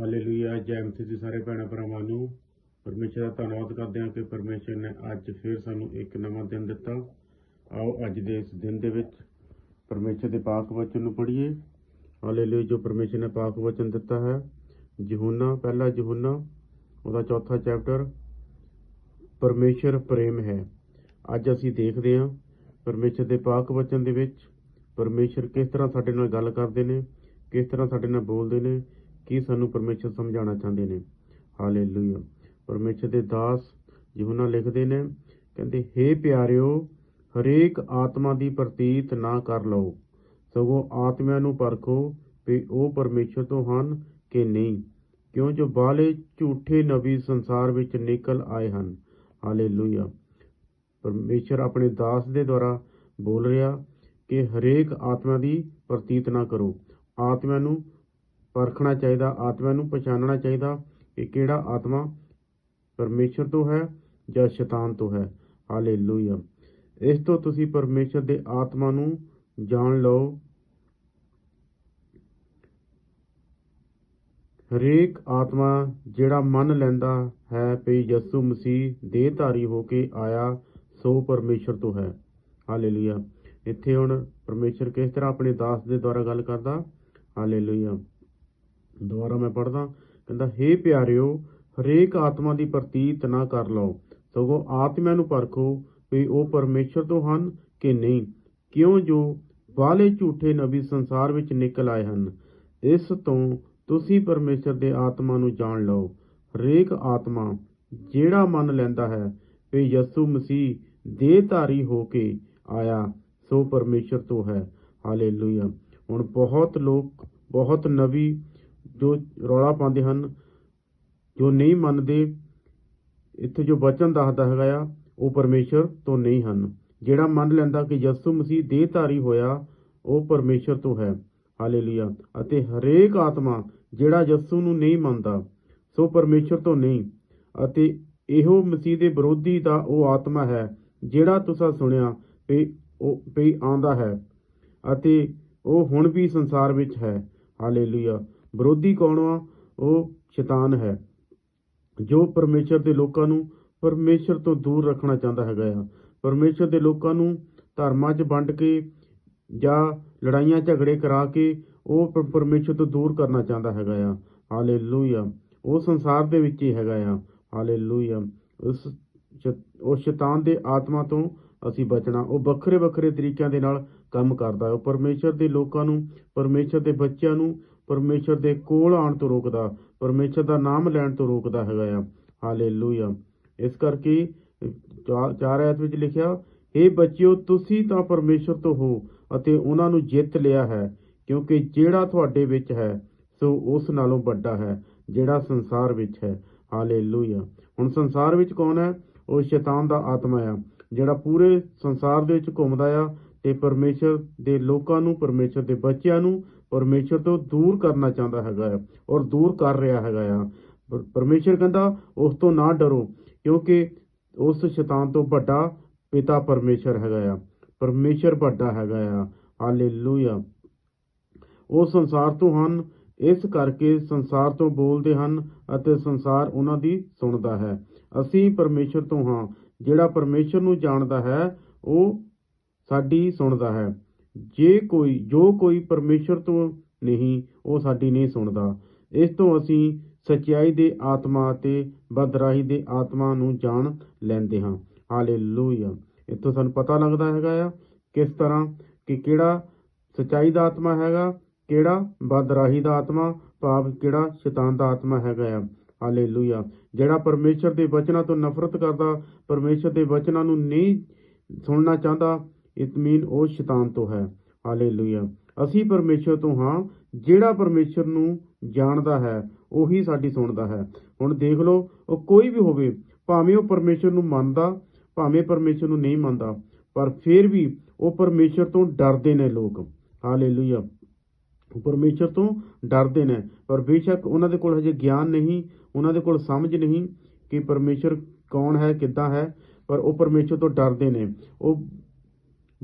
Hallelujah ਜੈ ਮਸੀਹ ਦੇ ਸਾਰੇ ਭੈਣਾਂ ਭਰਾਵਾਂ ਨੂੰ। ਪਰਮੇਸ਼ਰ ਦਾ ਧੰਨਵਾਦ ਕਰਦੇ ਹਾਂ ਕਿ ਪਰਮੇਸ਼ਰ ਨੇ ਅੱਜ ਫਿਰ ਸਾਨੂੰ ਇੱਕ ਨਵਾਂ ਦਿਨ ਦਿੱਤਾ। ਆਓ ਅੱਜ ਦੇ ਇਸ ਦਿਨ ਦੇ ਵਿੱਚ ਪਰਮੇਸ਼ਰ ਦੇ ਪਾਕ ਵਚਨ ਨੂੰ ਪੜ੍ਹੀਏ। ਹਾਲੇਲੂਇਆ, ਜੋ ਪਰਮੇਸ਼ਰ ਨੇ ਪਾਕ ਵਚਨ ਦਿੱਤਾ ਹੈ, ਯਹੂਨਾ, ਪਹਿਲਾ ਯਹੂਨਾ, ਉਹਦਾ ਚੌਥਾ ਚੈਪਟਰ, ਪਰਮੇਸ਼ਰ ਪ੍ਰੇਮ ਹੈ। ਅੱਜ ਅਸੀਂ ਦੇਖਦੇ ਹਾਂ ਪਰਮੇਸ਼ਰ ਦੇ ਪਾਕ ਵਚਨ ਦੇ ਵਿੱਚ ਪਰਮੇਸ਼ਰ ਕਿਸ ਤਰ੍ਹਾਂ ਸਾਡੇ ਨਾਲ ਗੱਲ ਕਰਦੇ ਨੇ, ਕਿਸ ਤਰ੍ਹਾਂ ਸਾਡੇ ਨਾਲ ਬੋਲਦੇ ਨੇ ਕੀ ਸਾਨੂੰ ਪਰਮੇਸ਼ਰ ਸਮਝਾਉਣਾ ਚਾਹੁੰਦੇ ਨੇ? ਹਾਲੇਲੂਇਆ। ਪਰਮੇਸ਼ਰ ਦੇ ਦਾਸ ਯਹੂਨਾ ਲਿਖਦੇ ਨੇ, ਕਹਿੰਦੇ, ਹੇ ਪਿਆਰਿਓ, ਹਰੇਕ ਆਤਮਾ ਦੀ ਪ੍ਰਤੀਤ ਨਾ ਕਰ ਲਓ। ਸਗੋਂ ਆਤਮਿਆਂ ਨੂੰ ਪਰਖੋ ਵੀ ਉਹ ਪਰਮੇਸ਼ਰ ਤੋਂ ਹਨ ਕਿ ਨਹੀਂ, ਕਿਉਂ ਜੋ ਬਾਲੇ ਝੂਠੇ ਨਬੀ ਸੰਸਾਰ ਵਿੱਚ ਨਿਕਲ ਆਏ ਹਨ। ਹਾਲੇਲੂਇਆ। ਪਰਮੇਸ਼ਰ ਆਪਣੇ ਦਾਸ ਦੇ ਦੁਆਰਾ ਬੋਲ ਰਿਹਾ ਕਿ ਹਰੇਕ ਆਤਮਾ ਦੀ ਪ੍ਰਤੀਤ ਨਾ ਕਰੋ। ਆਤਮਾ ਨੂੰ ਪਰਖਣਾ ਚਾਹੀਦਾ ਆਤਮਾ ਨੂੰ ਪਛਾਣਨਾ ਚਾਹੀਦਾ ਕਿ ਕਿਹੜਾ ਆਤਮਾ ਪਰਮੇਸ਼ਰ ਤੋਂ ਹੈ ਜਾਂ ਸ਼ੈਤਾਨ ਤੋਂ ਹੈ। ਹਾਲੇਲੂਇਆ। ਇਸ ਤੋਂ ਤੁਸੀਂ ਪਰਮੇਸ਼ਰ ਦੇ ਆਤਮਾ ਨੂੰ ਜਾਣ ਲਓ। ਹਰੇਕ ਆਤਮਾ ਜਿਹੜਾ ਮੰਨ ਲੈਂਦਾ ਹੈ ਕਿ ਯਿਸੂ ਮਸੀਹ ਦੇਹਧਾਰੀ ਹੋ ਕੇ ਆਇਆ, ਸੋ ਪਰਮੇਸ਼ਰ ਤੋਂ ਹੈ। ਹਾਲੇਲੂਇਆ। ਇੱਥੇ ਹੁਣ ਪਰਮੇਸ਼ਰ ਕਿਸ ਤਰ੍ਹਾਂ ਆਪਣੇ ਦਾਸ ਦੇ ਦੁਆਰਾ ਗੱਲ ਕਰਦਾ? ਹਾਲੇਲੂਇਆ। ਦੁਬਾਰਾ ਮੈਂ ਪੜਦਾ ਕਹਿੰਦਾ, ਹੇ ਪਿਆਰਿਓ, ਹਰੇਕ ਆਤਮਾ ਦੀ ਪ੍ਰਤੀਤ ਨਾ ਕਰ ਲਓ। ਸਗੋਂ ਆਤਮਿਆਂ ਨੂੰ ਪਰਖੋ ਵੀ ਉਹ ਪਰਮੇਸ਼ਰ ਤੋਂ ਹਨ ਕਿ ਨਹੀਂ। ਕਿਉਂ ਜੋ ਬਾਲੇ ਝੂਠੇ ਨਬੀ ਸੰਸਾਰ ਵਿੱਚ ਨਿਕਲ ਆਏ ਹਨ, ਇਸ ਤੋਂ ਤੁਸੀਂ ਪਰਮੇਸ਼ਰ ਦੇ ਆਤਮਾ ਨੂੰ ਜਾਣ ਲਓ। ਹਰੇਕ ਆਤਮਾ ਜਿਹੜਾ ਮੰਨ ਲੈਂਦਾ ਹੈ ਕਿ ਯਿਸੂ ਮਸੀਹ ਦੇਹਧਾਰੀ ਹੋ ਕੇ ਆਇਆ, ਸੋ ਪਰਮੇਸ਼ਰ ਤੋਂ ਹੈ। ਹਾਲੇਲੂਇਆ। ਹੁਣ ਬਹੁਤ ਲੋਕ, ਬਹੁਤ ਨਬੀ ਜੋ ਰੌਲਾ ਪਾਉਂਦੇ ਹਨ, ਜੋ ਨਹੀਂ ਮੰਨਦੇ, ਇੱਥੇ ਜੋ ਬਚਨ ਦੱਸਦਾ ਹੈਗਾ ਆ, ਉਹ ਪਰਮੇਸ਼ਰ ਤੋਂ ਨਹੀਂ ਹਨ। ਜਿਹੜਾ ਮੰਨ ਲੈਂਦਾ ਕਿ ਯਿਸੂ ਮਸੀਹ ਦੇਹਧਾਰੀ ਹੋਇਆ, ਉਹ ਪਰਮੇਸ਼ਰ ਤੋਂ ਹੈ। ਹਾਲੇਲੂਇਆ। ਅਤੇ ਹਰੇਕ ਆਤਮਾ ਜਿਹੜਾ ਯਿਸੂ ਨੂੰ ਨਹੀਂ ਮੰਨਦਾ, ਸੋ ਪਰਮੇਸ਼ਰ ਤੋਂ ਨਹੀਂ। ਅਤੇ ਇਹੋ ਮਸੀਹ ਦੇ ਵਿਰੋਧੀ ਦਾ ਉਹ ਆਤਮਾ ਹੈ, ਜਿਹੜਾ ਤੁਸੀਂ ਸੁਣਿਆ ਵੀ ਉਹ ਵੀ ਆਂਦਾ ਹੈ। ਅਤੇ ਉਹ ਹੁਣ ਵੀ ਸੰਸਾਰ ਵਿੱਚ ਹੈ। ਹਾਲੇਲੂਇਆ। ਵਿਰੋਧੀ ਕੌਣ ਆ? ਉਹ ਸ਼ੈਤਾਨ ਹੈ, ਜੋ ਪਰਮੇਸ਼ਰ ਦੇ ਲੋਕਾਂ ਨੂੰ ਪਰਮੇਸ਼ਰ ਤੋਂ ਦੂਰ ਰੱਖਣਾ ਚਾਹੁੰਦਾ ਹੈਗਾ ਆ। ਪਰਮੇਸ਼ਰ ਦੇ ਲੋਕਾਂ ਨੂੰ ਧਰਮਾਂ 'ਚ ਵੰਡ ਕੇ ਜਾਂ ਲੜਾਈਆਂ, ਝਗੜੇ ਕਰਾ ਕੇ ਉਹ ਪ- ਪਰਮੇਸ਼ਰ ਤੋਂ ਦੂਰ ਕਰਨਾ ਚਾਹੁੰਦਾ ਹੈਗਾ ਆ। ਹਾਲੇਲੂਇਆ। ਉਹ ਸੰਸਾਰ ਦੇ ਵਿੱਚ ਹੀ ਹੈਗਾ ਆ। ਹਾਲੇਲੂਇਆ। ਉਸ ਸ਼- ਉਹ ਸ਼ੈਤਾਨ ਦੇ ਆਤਮਾ ਤੋਂ ਅਸੀਂ ਬਚਣਾ। ਉਹ ਵੱਖਰੇ ਵੱਖਰੇ ਤਰੀਕਿਆਂ ਦੇ ਨਾਲ ਕੰਮ ਕਰਦਾ। ਹੈ ਉਹ ਪਰਮੇਸ਼ਰ ਦੇ ਲੋਕਾਂ ਨੂੰ, ਪਰਮੇਸ਼ਰ ਦੇ ਬੱਚਿਆਂ ਨੂੰ ਪਰਮੇਸ਼ਰ ਦੇ ਕੋਲ ਆਉਣ ਤੋਂ ਰੋਕਦਾ, ਪਰਮੇਸ਼ਰ ਦਾ ਨਾਮ ਲੈਣ ਤੋਂ ਰੋਕਦਾ ਹੈਗਾ ਆ। ਹਾਲੇਲੂਇਆ। ਇਸ ਕਰਕੇ ਚਾਰ ਆਇਤ ਵਿੱਚ ਲਿਖਿਆ हे ਬੱਚਿਓ, ਤੁਸੀਂ ਤਾਂ ਪਰਮੇਸ਼ਰ ਤੋਂ ਹੋ ਅਤੇ ਉਹਨਾਂ ਨੂੰ ਜਿੱਤ ਲਿਆ ਹੈ, ਕਿਉਂਕਿ ਜਿਹੜਾ ਤੁਹਾਡੇ ਵਿੱਚ ਹੈ, ਸੋ ਉਸ ਨਾਲੋਂ ਵੱਡਾ ਹੈ, ਜਿਹੜਾ ਸੰਸਾਰ ਵਿੱਚ ਹੈ। ਹਾਲੇਲੂਇਆ। ਹੁਣ ਸੰਸਾਰ ਵਿੱਚ ਕੌਣ ਹੈ? ਉਹ ਸ਼ੈਤਾਨ ਦਾ ਆਤਮਾ ਆ, ਜਿਹੜਾ ਪੂਰੇ ਸੰਸਾਰ ਦੇ ਵਿੱਚ ਘੁੰਮਦਾ ਆ ਤੇ ਪਰਮੇਸ਼ਰ ਦੇ ਲੋਕਾਂ ਨੂੰ, ਪਰਮੇਸ਼ਰ ਦੇ ਬੱਚਿਆਂ ਨੂੰ ਪਰਮੇਸ਼ਰ ਤੋਂ ਦੂਰ ਕਰਨਾ ਚਾਹੁੰਦਾ ਹੈਗਾ ਆ ਔਰ ਦੂਰ ਕਰ ਰਿਹਾ ਹੈਗਾ ਆ। ਪਰ- ਪਰਮੇਸ਼ਰ ਕਹਿੰਦਾ, ਉਸ ਤੋਂ ਨਾ ਡਰੋ, ਕਿਉਂਕਿ ਉਸ ਸ਼ੈਤਾਨ ਤੋਂ ਵੱਡਾ ਪਿਤਾ ਪਰਮੇਸ਼ਰ ਹੈਗਾ ਆ। ਪਰਮੇਸ਼ਰ ਵੱਡਾ ਹੈਗਾ ਆ। ਹਾਲੇਲੂਇਆ। ਉਹ ਸੰਸਾਰ ਤੋਂ ਹਨ, ਇਸ ਕਰਕੇ ਸੰਸਾਰ ਤੋਂ ਬੋਲਦੇ ਹਨ ਅਤੇ ਸੰਸਾਰ ਉਹਨਾਂ ਦੀ ਸੁਣਦਾ ਹੈ। ਅਸੀਂ ਪਰਮੇਸ਼ਰ ਤੋਂ ਹਾਂ, ਜਿਹੜਾ ਪਰਮੇਸ਼ਰ ਨੂੰ ਜਾਣਦਾ ਹੈ, ਉਹ ਸਾਡੀ ਸੁਣਦਾ ਹੈ। ਜੇ ਕੋਈ, ਜੋ ਕੋਈ ਪਰਮੇਸ਼ਰ ਤੋਂ ਨਹੀਂ, ਉਹ ਸਾਡੀ ਨਹੀਂ ਸੁਣਦਾ। ਇਸ ਤੋਂ ਅਸੀਂ ਸਚਾਈ ਦੇ ਆਤਮਾ ਅਤੇ ਬਦਰਾਹੀ ਦੇ ਆਤਮਾ ਨੂੰ ਜਾਣ ਲੈਂਦੇ ਹਾਂ। ਹਾਲੇਲੂਇਆ। ਇੱਥੋਂ ਸਾਨੂੰ ਪਤਾ ਲੱਗਦਾ ਹੈਗਾ ਆ ਕਿਸ ਤਰ੍ਹਾਂ ਕਿ ਕਿਹੜਾ ਸਚਾਈ ਦਾ ਆਤਮਾ ਹੈਗਾ, ਕਿਹੜਾ ਬਦਰਾਹੀ ਦਾ ਆਤਮਾ, ਭਾਵ ਕਿਹੜਾ ਸ਼ੈਤਾਨ ਦਾ ਆਤਮਾ ਹੈਗਾ ਆ। ਹਾਲੇਲੂਇਆ। ਜਿਹੜਾ ਪਰਮੇਸ਼ਰ ਦੇ ਵਚਨਾਂ ਤੋਂ ਨਫ਼ਰਤ ਕਰਦਾ, ਪਰਮੇਸ਼ਰ ਦੇ ਵਚਨਾਂ ਨੂੰ ਨਹੀਂ ਸੁਣਨਾ ਚਾਹੁੰਦਾ ਇਤਮੀਨ ਉਹ ਸ਼ੈਤਾਨ ਤੋਂ ਹੈ। ਹਾਲੇਲੂਇਆ। ਅਸੀਂ ਪਰਮੇਸ਼ਰ ਤੋਂ ਹਾਂ, ਜਿਹੜਾ ਪਰਮੇਸ਼ਰ ਨੂੰ ਜਾਣਦਾ ਹੈ, ਉਹੀ ਸਾਡੀ ਸੁਣਦਾ ਹੈ। ਹੁਣ ਦੇਖ ਲਓ, ਉਹ ਕੋਈ ਵੀ ਹੋਵੇ, ਭਾਵੇਂ ਉਹ ਪਰਮੇਸ਼ਰ ਨੂੰ ਮੰਨਦਾ, ਭਾਵੇਂ ਪਰਮੇਸ਼ਰ ਨੂੰ ਨਹੀਂ ਮੰਨਦਾ, ਪਰ ਫਿਰ ਵੀ ਉਹ ਪਰਮੇਸ਼ਰ ਤੋਂ ਡਰਦੇ ਨੇ ਲੋਕ। ਹਾਲੇਲੂਇਆ। ਉਹ ਪਰਮੇਸ਼ਰ ਤੋਂ ਡਰਦੇ ਨੇ, ਪਰ ਬੇਸ਼ੱਕ ਉਹਨਾਂ ਦੇ ਕੋਲ ਹਜੇ ਗਿਆਨ ਨਹੀਂ, ਉਹਨਾਂ ਦੇ ਕੋਲ ਸਮਝ ਨਹੀਂ ਕਿ ਪਰਮੇਸ਼ਰ ਕੌਣ ਹੈ, ਕਿੱਦਾਂ ਹੈ, ਪਰ ਉਹ ਪਰਮੇਸ਼ਰ ਤੋਂ ਡਰਦੇ ਨੇ। ਉਹ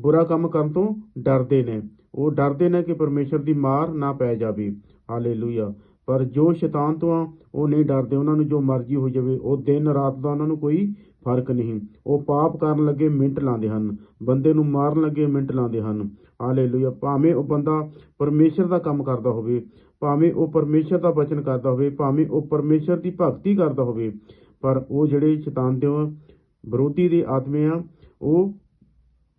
ਬੁਰਾ ਕੰਮ ਕਰਨ ਤੋਂ ਡਰਦੇ ਨੇ। ਉਹ ਡਰਦੇ ਨੇ ਕਿ ਪਰਮੇਸ਼ਰ ਦੀ ਮਾਰ ਨਾ ਪੈ ਜਾਵੇ। ਹਾਲੇਲੂਇਆ। ਪਰ ਜੋ ਸ਼ੈਤਾਨ ਤੋਂ ਆ ਉਹ ਨਹੀਂ ਡਰਦੇ, ਉਹਨਾਂ ਨੂੰ ਜੋ ਮਰਜ਼ੀ ਹੋ ਜਾਵੇ, ਉਹ ਦਿਨ ਰਾਤ ਦਾ ਉਹਨਾਂ ਨੂੰ ਕੋਈ ਫ਼ਰਕ ਨਹੀਂ। ਉਹ ਪਾਪ ਕਰਨ ਲੱਗੇ ਮਿੰਟ ਲਾਉਂਦੇ ਹਨ। ਬੰਦੇ ਨੂੰ ਮਾਰਨ ਲੱਗੇ ਮਿੰਟ ਲਾਉਂਦੇ ਹਨ। ਹਾਲੇਲੂਇਆ। ਭਾਵੇਂ ਉਹ ਬੰਦਾ ਪਰਮੇਸ਼ਰ ਦਾ ਕੰਮ ਕਰਦਾ ਹੋਵੇ, ਭਾਵੇਂ ਉਹ ਪਰਮੇਸ਼ਰ ਦਾ ਬਚਨ ਕਰਦਾ ਹੋਵੇ, ਭਾਵੇਂ ਉਹ ਪਰਮੇਸ਼ਰ ਦੀ ਭਗਤੀ ਕਰਦਾ ਹੋਵੇ, ਪਰ ਉਹ ਜਿਹੜੇ ਸ਼ੈਤਾਨ ਦੇ ਵਿਰੋਧੀ ਦੇ ਆਦਮੇ ਆ, ਉਹ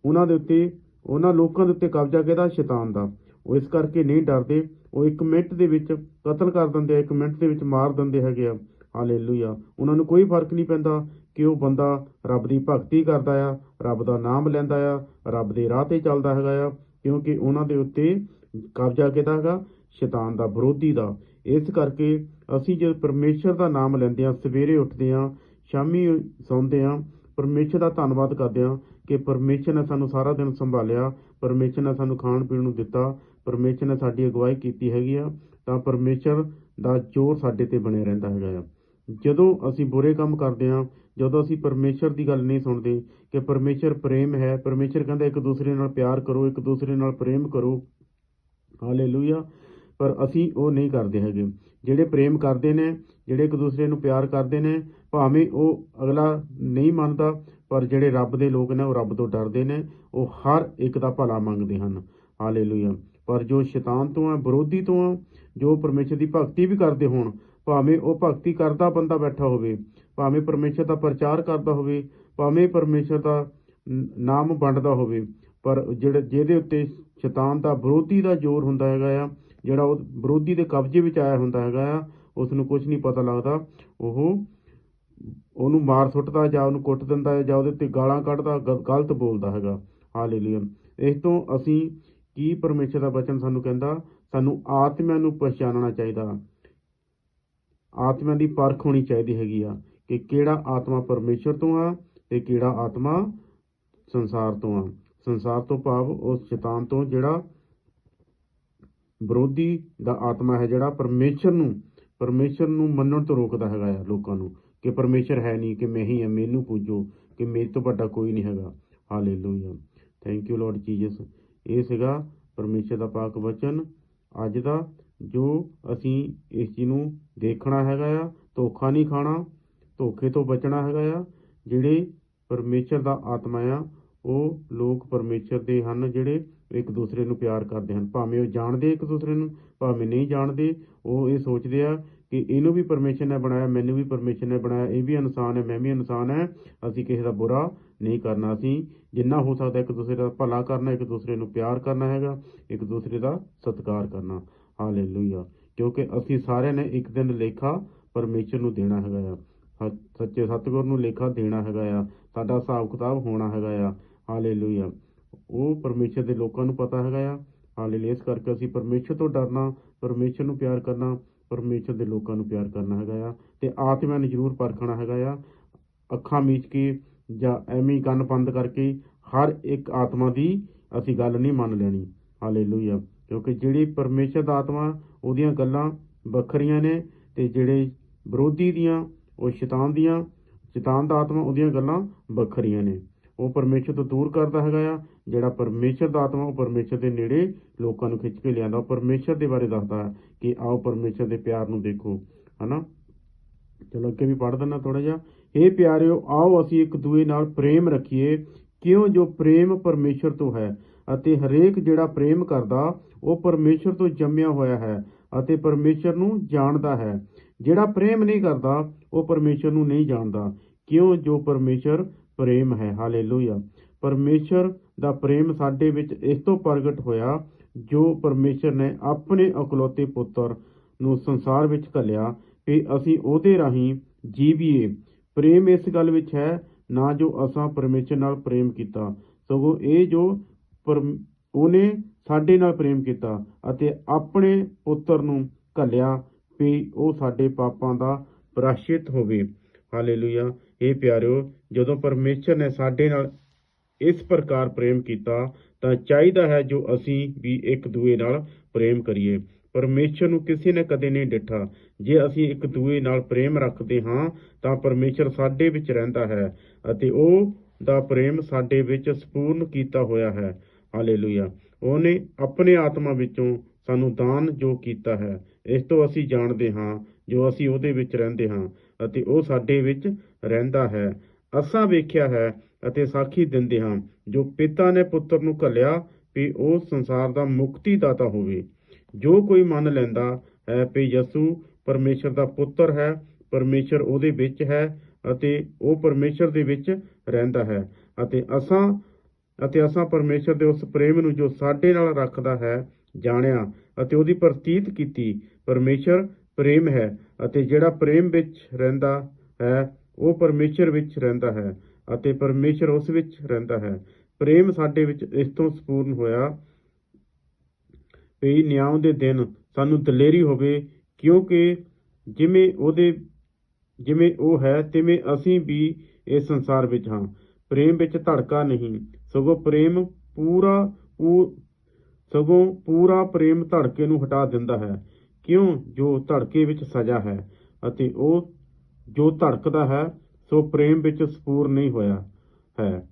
ਉਹਨਾਂ ਦੇ ਉੱਤੇ, ਉਹਨਾਂ ਲੋਕਾਂ ਦੇ ਉੱਤੇ ਕਬਜ਼ਾ ਕਿਹਦਾ ਸ਼ੈਤਾਨ ਦਾ। ਉਹ ਇਸ ਕਰਕੇ ਨਹੀਂ ਡਰਦੇ। ਉਹ ਇੱਕ ਮਿੰਟ ਦੇ ਵਿੱਚ ਕਤਲ ਕਰ ਦਿੰਦੇ ਆ, ਇੱਕ ਮਿੰਟ ਦੇ ਵਿੱਚ ਮਾਰ ਦਿੰਦੇ ਹੈਗੇ ਆ। ਹਾਲੇਲੂਇਆ। ਉਹਨਾਂ ਨੂੰ ਕੋਈ ਫ਼ਰਕ ਨਹੀਂ ਪੈਂਦਾ ਕਿ ਉਹ ਬੰਦਾ ਰੱਬ ਦੀ ਭਗਤੀ ਕਰਦਾ ਆ, ਰੱਬ ਦਾ ਨਾਮ ਲੈਂਦਾ ਆ, ਰੱਬ ਦੇ ਰਾਹ ਤੇ ਚੱਲਦਾ ਹੈਗਾ ਆ, ਕਿਉਂਕਿ ਉਹਨਾਂ ਦੇ ਉੱਤੇ ਕਬਜ਼ਾ ਕਿਹਦਾ ਹੈਗਾ ਸ਼ੈਤਾਨ ਦਾ, ਵਿਰੋਧੀ ਦਾ। ਇਸ ਕਰਕੇ ਅਸੀਂ ਜਦ ਪਰਮੇਸ਼ਰ ਦਾ ਨਾਮ ਲੈਂਦੇ ਆ, ਸਵੇਰੇ ਉੱਠਦੇ ਆ, ਸ਼ਾਮੀ ਸੌਂਦੇ ਆ, ਪਰਮੇਸ਼ਰ ਦਾ ਧੰਨਵਾਦ ਕਰਦੇ ਆ ਕਿ ਪਰਮੇਸ਼ਰ ਨੇ ਸਾਨੂੰ ਸਾਰਾ ਦਿਨ ਸੰਭਾਲਿਆ, ਪਰਮੇਸ਼ਰ ਨੇ ਸਾਨੂੰ ਖਾਣ ਪੀਣ ਨੂੰ ਦਿੱਤਾ, ਪਰਮੇਸ਼ਰ ਨੇ ਸਾਡੀ ਅਗਵਾਈ ਕੀਤੀ ਹੈਗੀ ਆ, ਤਾਂ ਪਰਮੇਸ਼ਰ ਦਾ ਜ਼ੋਰ ਸਾਡੇ ਤੇ ਬਣਿਆ ਰਹਿੰਦਾ ਹੈਗਾ ਆ। ਜਦੋਂ ਅਸੀਂ ਬੁਰੇ ਕੰਮ ਕਰਦੇ ਆ ਜਦੋਂ ਅਸੀਂ ਪਰਮੇਸ਼ਰ ਦੀ ਗੱਲ ਨਹੀਂ ਸੁਣਦੇ, ਕਿ ਪਰਮੇਸ਼ਰ ਪ੍ਰੇਮ ਹੈ, ਪਰਮੇਸ਼ਰ ਕਹਿੰਦਾ ਇੱਕ ਦੂਸਰੇ ਨਾਲ ਪਿਆਰ ਕਰੋ, ਇੱਕ ਦੂਸਰੇ ਨਾਲ ਪ੍ਰੇਮ ਕਰੋ, ਹਾਲੇਲੂਇਆ, ਪਰ ਅਸੀਂ ਉਹ ਨਹੀਂ ਕਰਦੇ ਹੈਗੇ। ਜਿਹੜੇ ਪ੍ਰੇਮ ਕਰਦੇ ਨੇ, ਜਿਹੜੇ ਇੱਕ ਦੂਸਰੇ ਨੂੰ ਪਿਆਰ ਕਰਦੇ ਨੇ, ਭਾਵੇਂ ਉਹ ਅਗਲਾ ਨਹੀਂ ਮੰਨਦਾ ਪਰ ਜਿਹੜੇ ਰੱਬ ਦੇ ਲੋਕ ਨੇ, ਉਹ ਰੱਬ ਤੋਂ ਡਰਦੇ ਨੇ, ਉਹ ਹਰ ਇੱਕ ਦਾ ਭਲਾ ਮੰਗਦੇ ਹਨ। ਹਾਲੇਲੂਇਆ। ਪਰ ਜੋ ਸ਼ੈਤਾਨ ਤੋਂ ਆ ਵਿਰੋਧੀ ਤੋਂ ਆ ਜੋ ਪਰਮੇਸ਼ਰ ਦੀ ਭਗਤੀ ਵੀ ਕਰਦੇ ਹੋਣ, ਭਾਵੇਂ ਉਹ ਭਗਤੀ ਕਰਦਾ ਬੰਦਾ ਬੈਠਾ ਹੋਵੇ, ਭਾਵੇਂ ਪਰਮੇਸ਼ਰ ਦਾ ਪ੍ਰਚਾਰ ਕਰਦਾ ਹੋਵੇ, ਭਾਵੇਂ ਪਰਮੇਸ਼ਰ ਦਾ ਨਾਮ ਵੰਡਦਾ ਹੋਵੇ, ਪਰ ਜਿਹੜੇ, ਜਿਹਦੇ ਉੱਤੇ ਸ਼ੈਤਾਨ ਦਾ, ਵਿਰੋਧੀ ਦਾ ਜ਼ੋਰ ਹੁੰਦਾ ਹੈਗਾ ਆ, ਜਿਹੜਾ ਉਹ ਵਿਰੋਧੀ ਦੇ ਕਬਜ਼ੇ ਵਿੱਚ ਆਇਆ ਹੁੰਦਾ ਹੈਗਾ ਆ ਉਸ ਨੂੰ ਕੁਝ ਨਹੀਂ ਪਤਾ ਲੱਗਦਾ, ਉਹ ਉਹਨੂੰ ਮਾਰ ਸੁੱਟਦਾ ਜਾਂ ਉਹਨੂੰ ਕੁੱਟ ਦਿੰਦਾ ਹੈ ਜਾਂ ਉਹਦੇ ਉੱਤੇ ਗਾਲਾਂ ਕੱਢਦਾ, ਗ- ਗਲਤ ਬੋਲਦਾ ਹੈਗਾ, ਹਾਲੇਲੂਇਆ। ਇਸ ਤੋਂ ਅਸੀਂ ਕੀ ਪਰਮੇਸ਼ਰ ਦਾ ਵਚਨ ਸਾਨੂੰ ਕਹਿੰਦਾ? ਸਾਨੂੰ ਆਤਮਿਆਂ ਨੂੰ ਪਛਾਣਨਾ ਚਾਹੀਦਾ। ਆਤਮਿਆਂ ਦੀ ਪਰਖ ਹੋਣੀ ਚਾਹੀਦੀ ਹੈਗੀ ਆ ਕਿ ਕਿਹੜਾ ਆਤਮਾ ਪਰਮੇਸ਼ਰ ਤੋਂ ਆ ਤੇ ਕਿਹੜਾ ਆਤਮਾ ਸੰਸਾਰ ਤੋਂ ਆ। ਸੰਸਾਰ ਤੋਂ ਭਾਵ ਉਸ ਸ਼ੈਤਾਨ ਤੋਂ ਜਿਹੜਾ ਵਿਰੋਧੀ ਦਾ ਆਤਮਾ ਹੈ, ਜਿਹੜਾ ਪਰਮੇਸ਼ਰ ਨੂੰ ਪਰਮੇਸ਼ਰ ਨੂੰ ਮੰਨਣ ਤੋਂ ਰੋਕਦਾ ਹੈਗਾ ਆ ਲੋਕਾਂ ਨੂੰ। ਕਿ ਪਰਮੇਸ਼ਰ ਹੈ ਨਹੀਂ, ਕਿ ਮੈਂ ਹੀ ਹਾਂ, ਮੈਨੂੰ ਪੂਜੋ, ਕਿ ਮੇਰੇ ਤੋਂ ਵੱਡਾ ਕੋਈ ਨਹੀਂ ਹੈਗਾ। Hallelujah thank you Lord Jesus ਇਹ ਸੀਗਾ ਪਰਮੇਸ਼ਰ ਦਾ ਪਾਕ ਵਚਨ। ਅੱਜ ਦਾ ਜੋ ਅਸੀਂ ਇਸ ਚੀਜ਼ ਨੂੰ ਦੇਖਣਾ ਹੈਗਾ ਆ, ਧੋਖਾ ਨਹੀਂ ਖਾਣਾ, ਧੋਖੇ ਤੋਂ ਬਚਣਾ ਹੈਗਾ ਆ, ਜਿਹੜੇ ਪਰਮੇਸ਼ਰ ਦਾ ਆਤਮਾ ਆ, ਉਹ ਲੋਕ ਪਰਮੇਸ਼ਰ ਦੇ ਹਨ ਜਿਹੜੇ ਇੱਕ ਦੂਸਰੇ ਨੂੰ ਪਿਆਰ ਕਰਦੇ ਹਨ। ਭਾਵੇਂ ਉਹ ਜਾਣਦੇ ਇੱਕ ਦੂਸਰੇ ਨੂੰ, ਭਾਵੇਂ ਨਹੀਂ ਜਾਣਦੇ, ਉਹ ਇਹ ਸੋਚਦੇ ਆ ਕਿ ਇਹਨੂੰ ਵੀ ਪਰਮੇਸ਼ਰ ਨੇ ਬਣਾਇਆ, ਮੈਨੂੰ ਵੀ ਪਰਮੇਸ਼ਰ ਨੇ ਬਣਾਇਆ, ਇਹ ਵੀ ਇਨਸਾਨ ਹੈ, ਮੈਂ ਵੀ ਇਨਸਾਨ ਹੈ, ਅਸੀਂ ਕਿਸੇ ਦਾ ਬੁਰਾ ਨਹੀਂ ਕਰਨਾ, ਅਸੀਂ ਜਿੰਨਾ ਹੋ ਸਕਦਾ ਇੱਕ ਦੂਸਰੇ ਦਾ ਭਲਾ ਕਰਨਾ, ਇੱਕ ਦੂਸਰੇ ਨੂੰ ਪਿਆਰ ਕਰਨਾ ਹੈਗਾ, ਇੱਕ ਦੂਸਰੇ ਦਾ ਸਤਿਕਾਰ ਕਰਨਾ। ਹਾਲੇਲੂਇਆ ਕਿਉਂਕਿ ਅਸੀਂ ਸਾਰਿਆਂ ਨੇ ਇੱਕ ਦਿਨ ਲੇਖਾ ਪਰਮੇਸ਼ਰ ਨੂੰ ਦੇਣਾ ਹੈਗਾ ਆ। ਸ- ਸੱਚੇ ਸਤਿਗੁਰ ਨੂੰ ਲੇਖਾ ਦੇਣਾ ਹੈਗਾ ਆ। ਸਾਡਾ ਹਿਸਾਬ ਕਿਤਾਬ ਹੋਣਾ ਹੈਗਾ ਆ। ਹਾਲੇਲੂਇਆ ਉਹ ਪਰਮੇਸ਼ਰ ਦੇ ਲੋਕਾਂ ਨੂੰ ਪਤਾ ਹੈਗਾ ਆ। ਹਾਲੇਲੂਇਆ ਇਸ ਕਰਕੇ ਅਸੀਂ ਪਰਮੇਸ਼ਰ ਤੋਂ ਡਰਨਾ, ਪਰਮੇਸ਼ਰ ਨੂੰ ਪਿਆਰ ਕਰਨਾ ਪਰਮੇਸ਼ਰ ਦੇ ਲੋਕਾਂ ਨੂੰ ਪਿਆਰ ਕਰਨਾ ਹੈਗਾ ਆ ਤੇ ਆਤਮਾ ਨੂੰ ਜ਼ਰੂਰ ਪਰਖਣਾ ਹੈਗਾ ਆ। ਅੱਖਾਂ ਮੀਚ ਕੇ ਜਾਂ ਐਵੇਂ ਹੀ ਕੰਨ ਬੰਦ ਕਰਕੇ ਹਰ ਇੱਕ ਆਤਮਾ ਦੀ ਅਸੀਂ ਗੱਲ ਨਹੀਂ ਮੰਨ ਲੈਣੀ। ਹਾਲੇਲੂਇਆ। ਕਿਉਂਕਿ ਜਿਹੜੀ ਪਰਮੇਸ਼ਰ ਦਾ ਆਤਮਾ, ਉਹਦੀਆਂ ਗੱਲਾਂ ਵੱਖਰੀਆਂ ਨੇ ਤੇ ਜਿਹੜੇ ਵਿਰੋਧੀ ਦੀਆਂ, ਉਹ ਸ਼ੈਤਾਨ ਦੀਆਂ, ਸ਼ੈਤਾਨ ਦਾ ਆਤਮਾ, ਉਹਦੀਆਂ ਗੱਲਾਂ ਵੱਖਰੀਆਂ ਨੇ। ਉਹ ਪਰਮੇਸ਼ਰ ਤੋਂ ਦੂਰ ਕਰਦਾ ਹੈਗਾ ਆ, ਜਿਹੜਾ ਪਰਮੇਸ਼ਰ ਦਾ ਆਤਮਾ, ਉਹ ਪਰਮੇਸ਼ਰ ਦੇ ਨੇੜੇ ਲੋਕਾਂ ਨੂੰ ਖਿੱਚ ਕੇ ਲਿਆਂਦਾ। ਉਹ ਪਰਮੇਸ਼ਰ ਦੇ ਬਾਰੇ ਦੱਸਦਾ ਹੈ ਕਿ ਆਓ ਪਰਮੇਸ਼ਰ ਦੇ ਪਿਆਰ ਨੂੰ ਦੇਖੋ, ਹਨਾ? ਚਲੋ ਅੱਗੇ ਵੀ ਪੜ੍ਹ ਦਿੰਦਾ ਥੋੜਾ ਜਿਹਾ। ਇਹ ਪਿਆਰਿਓ, ਆਓ ਅਸੀਂ ਇੱਕ ਦੂਏ ਨਾਲ ਪ੍ਰੇਮ ਰੱਖੀਏ। ਕਿਉਂ? ਜੋ ਪ੍ਰੇਮ ਪਰਮੇਸ਼ਰ ਤੋਂ ਹੈ ਅਤੇ ਹਰੇਕ ਜਿਹੜਾ ਪ੍ਰੇਮ ਕਰਦਾ, ਉਹ ਪਰਮੇਸ਼ਰ ਤੋਂ ਜੰਮਿਆ ਹੋਇਆ ਹੈ ਅਤੇ ਪਰਮੇਸ਼ਰ ਨੂੰ ਜਾਣਦਾ ਹੈ। ਜਿਹੜਾ ਪ੍ਰੇਮ ਨਹੀਂ ਕਰਦਾ, ਉਹ ਪਰਮੇਸ਼ਰ ਨੂੰ ਨਹੀਂ ਜਾਣਦਾ। ਕਿਉਂ? ਜੋ ਪਰਮੇਸ਼ਰ ਪ੍ਰੇਮ ਹੈ, ਹਾਲੇਲੂਇਆ। ਪਰਮੇਸ਼ਰ ਦਾ ਪ੍ਰੇਮ ਸਾਡੇ ਵਿੱਚ ਇਸ ਤੋਂ ਪ੍ਰਗਟ ਹੋਇਆ, ਜੋ ਪਰਮੇਸ਼ਰ ਨੇ ਆਪਣੇ ਇਕਲੌਤੇ ਪੁੱਤਰ ਨੂੰ ਸੰਸਾਰ ਵਿੱਚ ਘੱਲਿਆ, ਕਿ ਅਸੀਂ ਉਹਦੇ ਰਾਹੀਂ ਜੀਵੀਏ। ਪ੍ਰੇਮ ਇਸ ਗੱਲ ਵਿੱਚ ਹੈ, ਨਾ ਜੋ ਅਸਾਂ ਪਰਮੇਸ਼ਰ ਨਾਲ ਪ੍ਰੇਮ ਕੀਤਾ, ਸਗੋਂ ਇਹ ਜੋ ਪਰਮ- ਉਹਨੇ ਸਾਡੇ ਨਾਲ ਪ੍ਰੇਮ ਕੀਤਾ ਅਤੇ ਆਪਣੇ ਪੁੱਤਰ ਨੂੰ ਘੱਲਿਆ, ਵੀ ਉਹ ਸਾਡੇ ਪਾਪਾਂ ਦਾ ਪ੍ਰਾਸ਼ਚਿਤ ਹੋਵੇ। ਹਾਲੇਲੂਇਆ। ਇਹ ਪਿਆਰਿਓ, ਜਦੋਂ ਪਰਮੇਸ਼ਰ ਨੇ ਸਾਡੇ ਨਾਲ ਇਸ ਪ੍ਰਕਾਰ ਪ੍ਰੇਮ ਕੀਤਾ, ਤਾਂ ਚਾਹੀਦਾ ਹੈ ਜੋ ਅਸੀਂ ਵੀ ਇੱਕ ਦੂਏ ਨਾਲ ਪ੍ਰੇਮ ਕਰੀਏ। ਪਰਮੇਸ਼ਰ ਨੂੰ ਕਿਸੇ ਨੇ ਕਦੇ ਨਹੀਂ ਡਿੱਠਾ। ਜੇ ਅਸੀਂ ਇੱਕ ਦੂਏ ਨਾਲ ਪ੍ਰੇਮ ਰੱਖਦੇ ਹਾਂ, ਤਾਂ ਪਰਮੇਸ਼ਰ ਸਾਡੇ ਵਿੱਚ ਰਹਿੰਦਾ ਹੈ ਅਤੇ ਉਹ ਦਾ ਪ੍ਰੇਮ ਸਾਡੇ ਵਿੱਚ ਸਪੂਰਨ ਕੀਤਾ ਹੋਇਆ ਹੈ। ਹਾਲੇਲੂਇਆ। ਉਹਨੇ ਆਪਣੇ ਆਤਮਾ ਵਿੱਚੋਂ ਸਾਨੂੰ ਦਾਨ ਜੋ ਕੀਤਾ ਹੈ, ਇਸ ਤੋਂ ਅਸੀਂ ਜਾਣਦੇ ਹਾਂ ਜੋ ਅਸੀਂ ਉਹਦੇ ਵਿੱਚ ਰਹਿੰਦੇ ਹਾਂ। ਅਤੇ ਉਹ ਸਾਡੇ ਵਿੱਚ ਰਹਿੰਦਾ ਹੈ। ਅਸਾਂ ਵੇਖਿਆ ਹੈ ਅਤੇ ਸਾਖੀ ਦਿੰਦੇ ਹਾਂ, ਜੋ ਪਿਤਾ ਨੇ ਪੁੱਤਰ ਨੂੰ ਘੱਲਿਆ, ਵੀ ਉਹ ਸੰਸਾਰ ਦਾ ਮੁਕਤੀ ਦਾਤਾ ਹੋਵੇ। ਜੋ ਕੋਈ ਮੰਨ ਲੈਂਦਾ ਹੈ ਵੀ ਯਸੂ ਪਰਮੇਸ਼ਰ ਦਾ ਪੁੱਤਰ ਹੈ, ਪਰਮੇਸ਼ਰ ਉਹਦੇ ਵਿੱਚ ਹੈ ਅਤੇ ਉਹ ਪਰਮੇਸ਼ਰ ਦੇ ਵਿੱਚ ਰਹਿੰਦਾ ਹੈ ਅਤੇ ਅਸਾਂ ਅਤੇ ਅਸਾਂ ਪਰਮੇਸ਼ਰ ਦੇ ਉਸ ਪ੍ਰੇਮ ਨੂੰ ਜੋ ਸਾਡੇ ਨਾਲ ਰੱਖਦਾ ਹੈ, ਜਾਣਿਆ ਅਤੇ ਉਹਦੀ ਪ੍ਰਤੀਤ ਕੀਤੀ, ਪਰਮੇਸ਼ਰ ਪ੍ਰੇਮ ਹੈ ਅਤੇ ਜਿਹੜਾ ਪ੍ਰੇਮ ਵਿੱਚ ਰਹਿੰਦਾ ਹੈ, ਉਹ ਪਰਮੇਸ਼ਰ ਵਿੱਚ ਰਹਿੰਦਾ ਹੈ ਅਤੇ ਪਰਮੇਸ਼ਰ ਉਸ ਵਿੱਚ ਰਹਿੰਦਾ ਹੈ। ਪ੍ਰੇਮ ਸਾਡੇ ਵਿੱਚ ਇਸ ਤੋਂ ਸਪੂਰਨ ਹੋਇਆ ਵੀ ਨਿਆਂ ਦੇ ਦਿਨ ਸਾਨੂੰ ਦਲੇਰੀ ਹੋਵੇ, ਕਿਉਂਕਿ ਜਿਵੇਂ ਉਹਦੇ, ਜਿਵੇਂ ਉਹ ਹੈ, ਤਿਵੇਂ ਅਸੀਂ ਵੀ ਇਸ ਸੰਸਾਰ ਵਿੱਚ ਹਾਂ। ਪ੍ਰੇਮ ਵਿੱਚ ਧੜਕਾ ਨਹੀਂ, ਸਗੋਂ ਪ੍ਰੇਮ ਪੂਰਾ, ਪੂ- ਸਗੋਂ ਪੂਰਾ ਪ੍ਰੇਮ ਧੜਕੇ ਨੂੰ ਹਟਾ ਦਿੰਦਾ ਹੈ। ਕਿਉਂ ਜੋ ਧੜਕੇ ਵਿੱਚ ਸਜ਼ਾ ਹੈ ਅਤੇ ਉਹ ਜੋ ਧੜਕਦਾ ਹੈ, ਸੋ ਪ੍ਰੇਮ ਵਿੱਚ ਸਪੂਰ ਨਹੀਂ ਹੋਇਆ ਹੈ।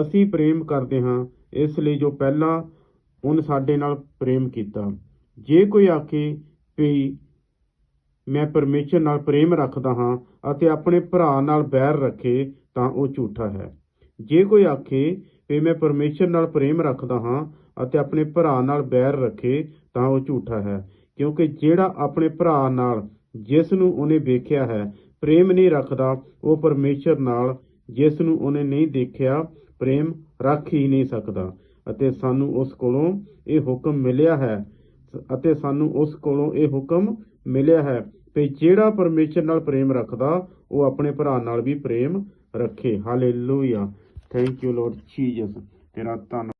ਅਸੀਂ ਪ੍ਰੇਮ ਕਰਦੇ ਹਾਂ, ਇਸ ਲਈ ਜੋ ਪਹਿਲਾਂ ਉਹਨ ਸਾਡੇ ਨਾਲ ਪ੍ਰੇਮ ਕੀਤਾ। ਜੇ ਕੋਈ ਆਖੇ ਵੀ ਮੈਂ ਪਰਮੇਸ਼ਰ ਨਾਲ ਪ੍ਰੇਮ ਰੱਖਦਾ ਹਾਂ ਅਤੇ ਆਪਣੇ ਭਰਾ ਨਾਲ ਬੈਰ ਰੱਖੇ, ਤਾਂ ਉਹ ਝੂਠਾ ਹੈ। ਜੇ ਕੋਈ ਆਖੇ ਵੀ ਮੈਂ ਪਰਮੇਸ਼ਰ ਨਾਲ ਪ੍ਰੇਮ ਰੱਖਦਾ ਹਾਂ ਅਤੇ ਆਪਣੇ ਭਰਾ ਨਾਲ ਬੈਰ ਰੱਖੇ, ਤਾਂ ਉਹ ਝੂਠਾ ਹੈ। ਕਿਉਂਕਿ ਜਿਹੜਾ ਆਪਣੇ ਭਰਾ ਨਾਲ ਜਿਸ ਨੂੰ ਉਹਨੇ ਵੇਖਿਆ ਹੈ, ਪ੍ਰੇਮ ਨਹੀਂ ਰੱਖਦਾ, ਉਹ ਪਰਮੇਸ਼ਰ ਨਾਲ ਜਿਸ ਨੂੰ ਉਹਨੇ ਨਹੀਂ ਦੇਖਿਆ, ਪ੍ਰੇਮ ਰੱਖ ਹੀ ਨਹੀਂ ਸਕਦਾ। ਅਤੇ ਸਾਨੂੰ ਉਸ ਕੋਲੋਂ ਇਹ ਹੁਕਮ ਮਿਲਿਆ ਹੈ। ਅਤੇ ਸਾਨੂੰ ਉਸ ਕੋਲੋਂ ਇਹ ਹੁਕਮ ਮਿਲਿਆ ਹੈ ਕਿ ਜਿਹੜਾ ਪਰਮੇਸ਼ਰ ਨਾਲ ਪ੍ਰੇਮ ਰੱਖਦਾ, ਉਹ ਆਪਣੇ ਭਰਾ ਨਾਲ ਵੀ ਪ੍ਰੇਮ ਰੱਖੇ। Hallelujah thank you Lord Jesus ਤੇਰਾ ਧੰਨ